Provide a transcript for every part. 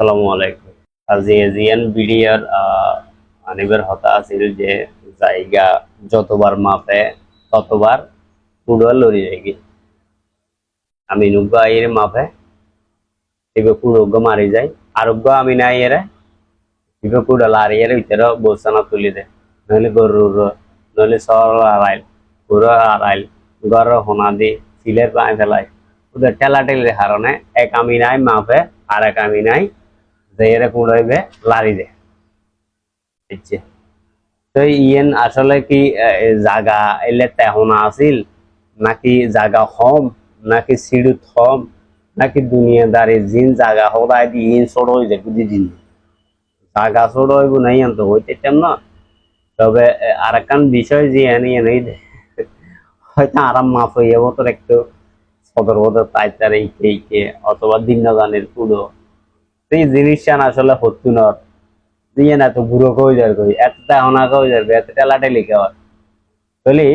আসসালামু আলাইকুম। আজি এজিয়ান বিডিয়ার আনিবের হতা আছিল যে জায়গা যতবার মাপে ততবার কুড়া লড়ি যায়গি আমি নুগ্গ আইয়ের মাপে এবে কুড়োগ্য মারি যায় আরোগ্য আমি না আইয়েরে এবে কুড়া লারিয়ের ভিতরে বসানা তুলি দে। নইলে গরুর নইলে সরল আড়াইল, পুরো আড়াইল, গর হোনা দি, সিলের পায়ে ফেলায় ওদের ঠেলা ঠেলির কারণে এক আমি নাই মাপে, আর এক আমি নাই জাগা এলে তেহনা নাকি জাগা হম, নাকি সিঁড়ুত হম, নাকি জিন জাগা হদাই দি ইন যায় বুঝি দিন জাগা হইব নাই আনতো হইতে না। তবে আরেকখান বিষয় যে এনে এনেই হয়তো আরাম মাফ যাব তোর একটু সদর বদর তাইতার এই কে অথবা দিনগানের কুড়ো এই জিনিসটা আসলে হতো না। দিয়ে না তো বুড়ো কই যার কই এতটা হনা কই যাবে এত টেলাটে লিখে হয়। বলি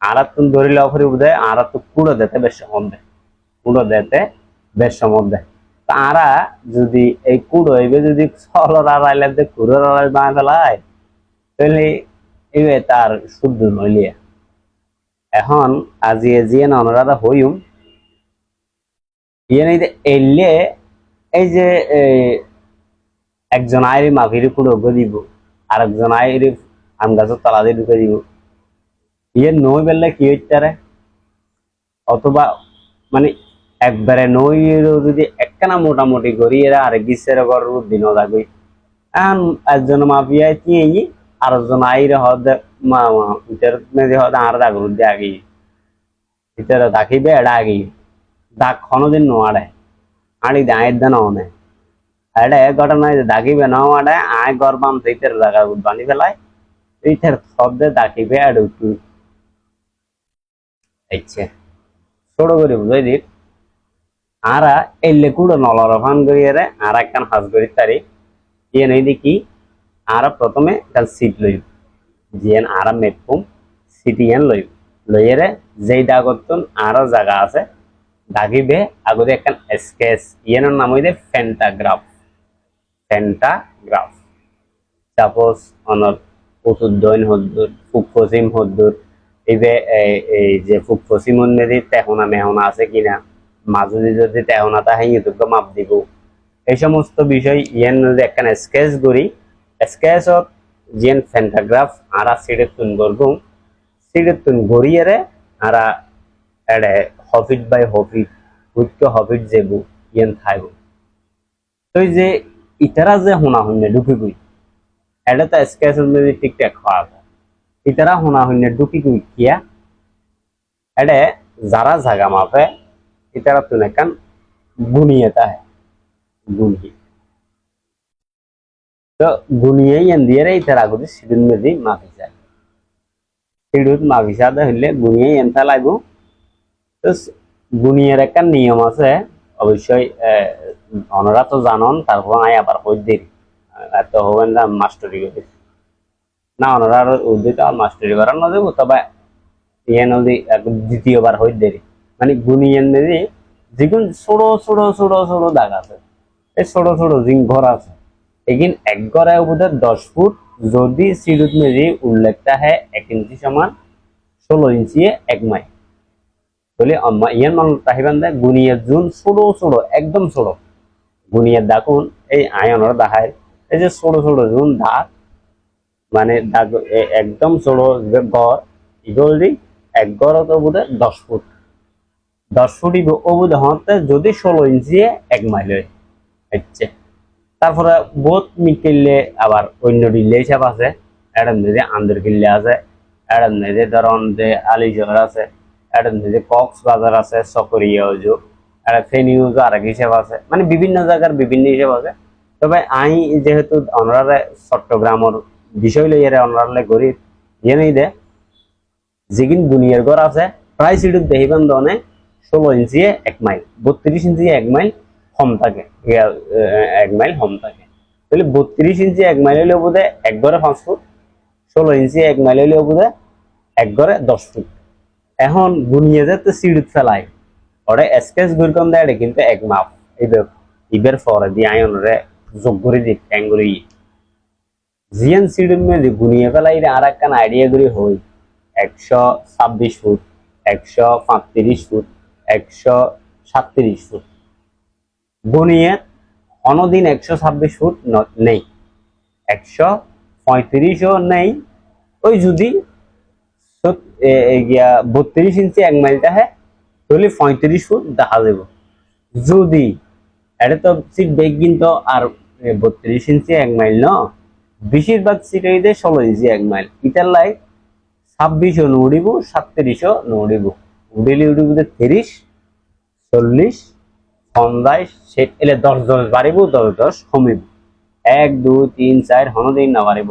আর তুমি ধরিলে অফরি বুঝে আর তো কুড়ো দিতে বেশ সমন দেয়। কুড়ো দিতে বেশ সমন দেয়। তা আরা যদি এই কুড়ো হইবে যদি সলর আড়াইলে যে কুড়োর আড়াই বাঁ ফেলায়, তাহলে এবে তার শুদ্ধ নইলিয়া এখন আজি জিয়ে না ওনারা হইম। ইয়ে নেই এলে এই যে একজন আইরি মাফিরি কুড়ো দিব আর একজন আইরি আম গাছের তলা দিয়ে ঢুকে দিব। ইয়ে নই বেললে কি হইতারে অথবা মানে একবারে নই যদি একখানা মোটামুটি করি এরা আরেক গিসের ঘর দিন থাকবি এখন একজন মাফিয়া তিয়ে আর একজন আইরে হদ মা ইটার মেদি হদ আর দাগুর দিয়ে আগি ইটার দাখিবে এডা আগি দাগ খনদিন নোয়াড়ে দান অনে এডে ঘটনা যে দাগিবে না আডে আয় গরবাম সেইটার জায়গা বানি ফেলায় এইটার শব্দে দাগিবে এডে উঠু। ইচ্ছে ছোট করে বুঝাই দিক আরা, এলে কুড়ো নলর ফান করিয়ে আর একখান হাজ করি তারি। ইয়ে নেই দেখি, আরা প্রথমে কাল সিট লইব জিয়েন আরা মেপুম সিটিয়েন লইব লইয়েরে যেই দাগতন আরও জায়গা আছে দাগিবে, আগতে একখান স্কেচ ইয়েনের নাম হইতে ফেন্টাগ্রাফ ফেন্টাগ্রাফ সাপোজ অনর উতুদ্দৈন হদ্দুর ফুক পশ্চিম হদ্দুর এই যে, এই- যে ফুক পশ্চিম মেদি তেহনা মেহনা আছে কিনা মাজুলি যদি তেহনা তা হাই ইউটিউব মাপ দিব। এই সমস্ত বিষয় ইয়েন যদি একখান স্কেচ করি স্কেচত জিয়েন ফেন্টাগ্রাফ আরা সিডে তুন করব সিডে তুন গড়িয়ে আরা এডে হফিট বাই হফিট হুইটকে হফিট যেবু ইয়েন থাইব তো যে ইতারা যে হোনা হইনে ঢুকি গুই, এটা তো স্কেচের মধ্যে ঠিকঠাক খাওয়া ইতারা হোনা হইনে ঢুকি গুই কিয়া এডে যারা জাগা মাপে, ইতারা তুন একান গুনিয়ে তাহে গুনি তো গুনিয়ে ইয়েন দিয়ে ইতারা গুদি সিডিন মেদি মাপি যায় সিডুত মাপি সাদা হইলে গুনিয়ে ইয়েন তা গুনিয়ের একটা নিয়ম আছে, অবশ্যই অনরা তো জানন, তারপর আই আবার কই এত হবেন না, মাস্টারি করে। না অনরা আর উদ্দিত মাস্টারি করার না দেবো, তবে ইয়ে নদী দ্বিতীয়বার হই মানে গুনিয়েন নদী যেগুন ছোট ছোট ছোট ছোট দাগ আছে, এই ছোট ছোট জিং ঘর আছে, এগিন এক ঘরে বোধহয় দশ ফুট, যদি সিডুত মেজি উল্লেখটা হয় এক ইঞ্চি সমান ষোলো ইঞ্চি এক মাইল। বলে, আম্মা, ইয়ান মান তাহিবান দা গুনিয়ার জুন ছোট ছোট একদম ছোট গুনিয়ার দাকুন এই আয়নের দাহায়। এই যে ছোট ছোট জুন দাগ মানে দাগ একদম ছোট যে গড় ইগল দি এক গড় তো বোধ দশ ফুট। দশ ফুট ও হতে যদি ষোলো ইঞ্চি এক মাইল হচ্ছে তারপরে বহুত মিকিলে আবার অন্য ডিল্লে হিসাব আছে। এটার মধ্যে আন্দর কিল্লে আছে। এটার মধ্যে ধরন যে আলিজর আছে। কক্স বাজার আছে সকরিয়া উজু এটা ফেনি উজু আর এক হিসাব আছে। মানে বিভিন্ন জায়গার বিভিন্ন হিসাব আছে। তবে আই যেহেতু অনরারে চট্টগ্রামের বিষয় লইয়ারে অনরালে গরিব জেনেই দে যেগিন দুনিয়ার ঘর আছে, প্রায় সিটুক দেখিবেন দনে ষোলো ইঞ্চি এক মাইল, বত্রিশ ইঞ্চি এক মাইল হম থাকে। এক মাইল কম থাকে। তাহলে বত্রিশ ইঞ্চি এক মাইল হইলেও বোধে এক ঘরে পাঁচ ফুট, ষোলো ইঞ্চি এক মাইল হইলেও বোধে এক ঘরে দশ ফুট। এখন দুনিয়াতে তো সিঁড়িত ফেলাই। ওরে স্কেচ গুরকম দেয় কিন্তু এক মাপ দেখ ইবের পরে দিয়ে আই অনরে যোগ করে দিই ট্যাঙ্গুরি জিএন সিডুর মধ্যে গুনিয়ে ফেলাই আর একখান আইডিয়া করে হই। একশো ছাব্বিশ ফুট, একশো পাঁচত্রিশ ফুট, একশো সাতত্রিশ ফুট। গুনিয়ে অনদিন একশো ছাব্বিশ ফুট নেই। একশো পঁয়ত্রিশও নেই। ওই যদি গিয়া বত্রিশ ইঞ্চি এক মাইলটা হ্যাঁ তাহলে পঁয়ত্রিশ ফুট দেখা যাব। যদি এটা তো সিট বেগ কিন্তু আর বত্রিশ ইঞ্চি এক মাইল ন, বেশিরভাগ সিট হইতে ষোলো ইঞ্চি এক মাইল। ইটার লাই ছাব্বিশও নৌড়িব, সাতত্রিশও নৌড়িব। উড়িলে উড়িব তিরিশ, চল্লিশ, পঞ্চাশ সেট এলে দশ দশ বাড়িব, দশ দশ কমিব। এক, দুই, তিন, চার, হনদিন না বাড়িব।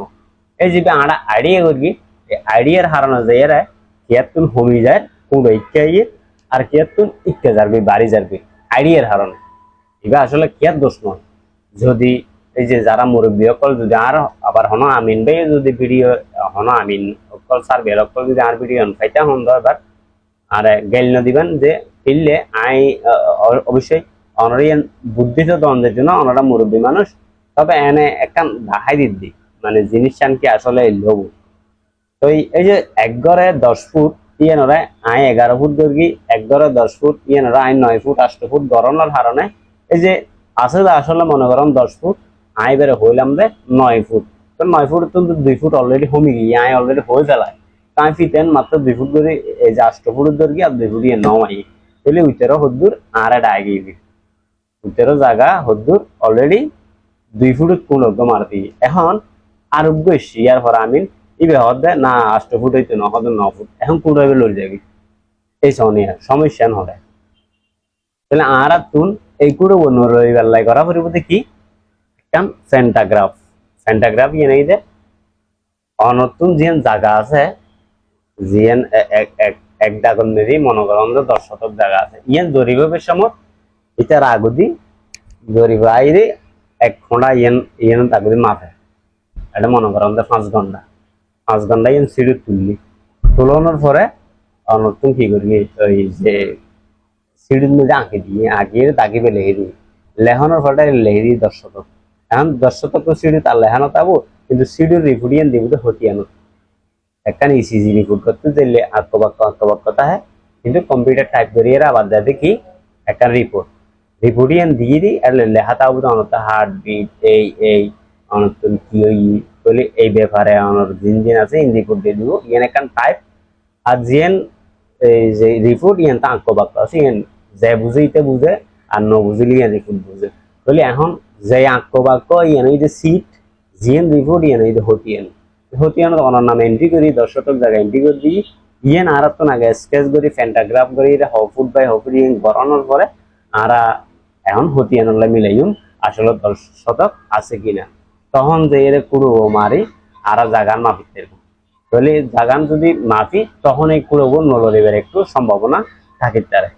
এই যে আড়া আইডিয়া করবি এই আইডিয়ার হারানো যায় কিয়াতুন হমি যায় ইচ্ছা ইয়ে আর কিয়াতুন ইচ্ছা যারবি, বাড়ি যারবি। আইডিয়ার হারানো এবার আসলে কিয়ার দোষ নয়। যদি এই যে যারা মুরব্বী অকল যদি আর আবার হন আমিন ভাই যদি ভিডিও হন আমিন, অকল স্যার বের অকল যদি আর ভিডিও ফাইতা হন তো এবার আর গেল না দিবেন যে, ফিরলে আই অবশ্যই অনারিয়ান বুদ্ধি তো দন্দের জন্য ওনারা মুরব্বী মানুষ, তবে এনে একটা দেখাই দিদি। মানে জিনিস কি আসলে লোভ? তো এই- যে এক ঘরে দশ ফুট ইয়ে নরে আই এগারো ফুট দৈর্ঘ্য এক ঘরে দশ ফুট ইয়ে নরে আই নয় ফুট, আষ্ট ফুট গরমের হারণে এই যে আছে আসলে মনে করেন দশ ফুট আই বেড়ে হইলাম যে নয় ফুট। তো নয় ফুট তো দুই ফুট অলরেডি কমে গিয়ে আই অলরেডি হয়ে ফেলায়। তাই ফিতেন মাত্র দুই ফুট করে এই যে আষ্ট ফুট দৈর্ঘ্য আর দুই ফুট ইয়ে নয় তাহলে উইতেরও হদ্দুর আর এটা আগে উইতেরও জায়গা হদ্দুর অলরেডি দুই ফুট কোনজ্ঞ মারতি। এখন আরোগ্য ইয়ার পর আমি ইবে হদে না, আষ্ট ফুট হইতে ন ফুট এখন কুড়ো হবে যাবি। এই সমস্যা নহলে তাহলে আর আর তুন, এই কুড়ো বন্য রবিবার লাই করা পরিবর্তে কি? একটা ফ্যান্টাগ্রাফ। ফ্যান্টাগ্রাফ ইয়ে নেই দে। অনতুন যে জায়গা আছে জিয়েন এ- এক এক ডাগন মেরি মনে করেন যে দশ শতক জায়গা আছে। ইয়েন জরিবের সময় ইটার আগুদি জরিব আইরে এক খোঁড়া ইয়েন ইয়েন আগুদি মাথে। এটা মনে করেন যে পাঁচ ঘণ্টা। ঘণ্টা ইয়েন সিঁড়ি তুললি। তুলানোর পরে নতুন কি করবি? ওই যে সিঁড়ির মধ্যে আঁকি দিয়ে আঁকিয়ে দাগিবে লেহে দিবি। লেহানোর পরে লেহে দিই দশ শতক। এখন দশ শতক সিঁড়ি, তার লেহানো তাবো, কিন্তু সিঁড়ির রিপুডিয়ান দিব তো হতিয়ানো একটা ইসিজি রিপোর্ট করতে দিলে আত্মবাক্য আত্মবাক্য কথা হ্যাঁ। কিন্তু কম্পিউটার টাইপ করিয়ে আবার দেয় দেখি, একটা রিপোর্ট রিপোর্টিয়ান দিয়ে দিই, আর লেখা তাবো তো অনত হার্ট বিট এই এই অনতন কি, ওই বলে, এই ব্যাপারে আমার জিন জিন আছে রিপোর্ট দিয়ে দিব। ইয়ান একটা টাইপ আর জিয়ান, এই যে রিপোর্ট ইয়ান তা আত্মবাক্য আছে। ইয়ান যে বুঝে, ইতে বুঝে, আর ন বুঝিলে ইয়ান রিপোর্ট বুঝে। বলে, এখন যে আত্মবাক্য ইয়ান এই যে সিট জিএন রিপোর্ট ইয়ান এই যে হতিয়ান। হতিয়ান ওনার নাম এন্ট্রি করি দশ শতক জায়গা এন্ট্রি করে দিই। ইয়েন আর তো আগে স্কেচ করি ফ্যান্টাগ্রাফ করি, এটা হফুট বাই হফুট ইয়েন গড়ানোর পরে, আর এখন হতিয়ানলে মিলাইম। আসলে দশ শতক আছে কিনা? তখন যে এর কুড়ো মারি, আর জাগান মাপিতে এরকম তাহলে জাগান যদি মাপি তখন এই কুড়ো নলরিবের একটু সম্ভাবনা থাকে তারে।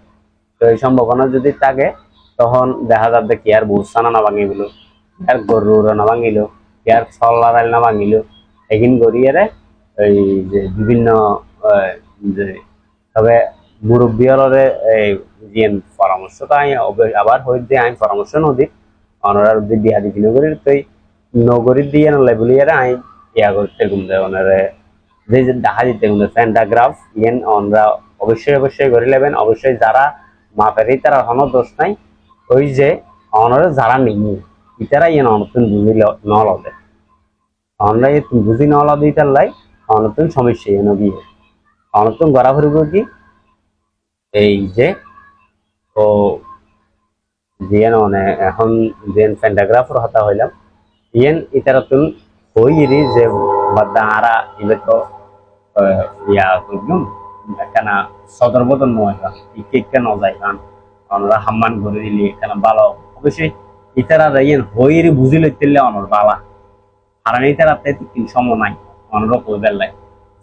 তো এই সম্ভাবনা যদি থাকে, তখন দেখা যাবে কি আর বুসানা না ভাঙিবিল আর গরুর না ভাঙিল আর ছল্লারাইল না ভাঙিল। এগিন গড়িয়ে এই যে বিভিন্ন যে তবে মুরব্বীরে এই যে পরামর্শ তো আমি আবার হইতে আমি পরামর্শ নদী অনারা যদি বিয়া দিবি নগরীর তো নগরীর দিয়ে নলে বলি এরা আমি ইয়া করতে গুমদে ওনারে, যে যে দেখা দিতে গুমদে ফ্যান্টাগ্রাফ ইয়েন আমরা অবশ্যই অবশ্যই করে নেবেন। অবশ্যই যারা মাপেরই তারা কোনো দোষ নাই। ওই যে অনারে যারা নিই ইতারা ইয়েন অনতুন বুঝি নলদে। আমরা এই বুঝি নলদে ইতার লাই অনতুন সমস্যা ইয়েন গিয়ে অনতুন গড়া ফুরিব কি? এই যে, ও জিয়েন মানে এখন জিয়েন প্যান্টাগ্রাফর হতা হইলাম। যে বাদা আরা ইবে তো আহ, ইয়া করলাম একখানা সদর বদন নয় ইকে ন যায় কারণ আমরা হাম্মান করে দিলি এখানে ভালো অবশ্যই ইতারা ইয়েন হইরি বুঝি লইতেলে অনর বালা। হারানি ইতারা তিন সম নাই অনর কই বেলাই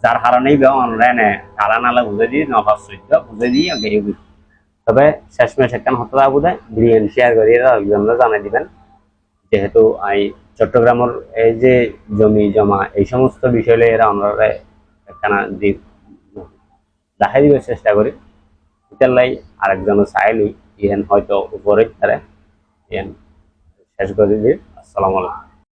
যার হারানি বে অনর এনে কালা নালা বুঝে দিয়ে নফাস সইতে বুঝে দিয়ে আগে এগুলি তবে শেষমেশ একখান হতে যাব দেয় বিরিয়ান শেয়ার করে এরা একজনরা জানাই দিবেন। যেহেতু আমি চট্টগ্রামের এই যে জমি, জমা, এই সমস্ত বিষয় এরা আমরা একখানা দিক দেখাই দিবার চেষ্টা করি। এটার লাই আরেকজন চাইলি ইহেন হয়তো উপরে তারা ইহেন শেষ করে দিবি। আসসালামু আলাইকুম।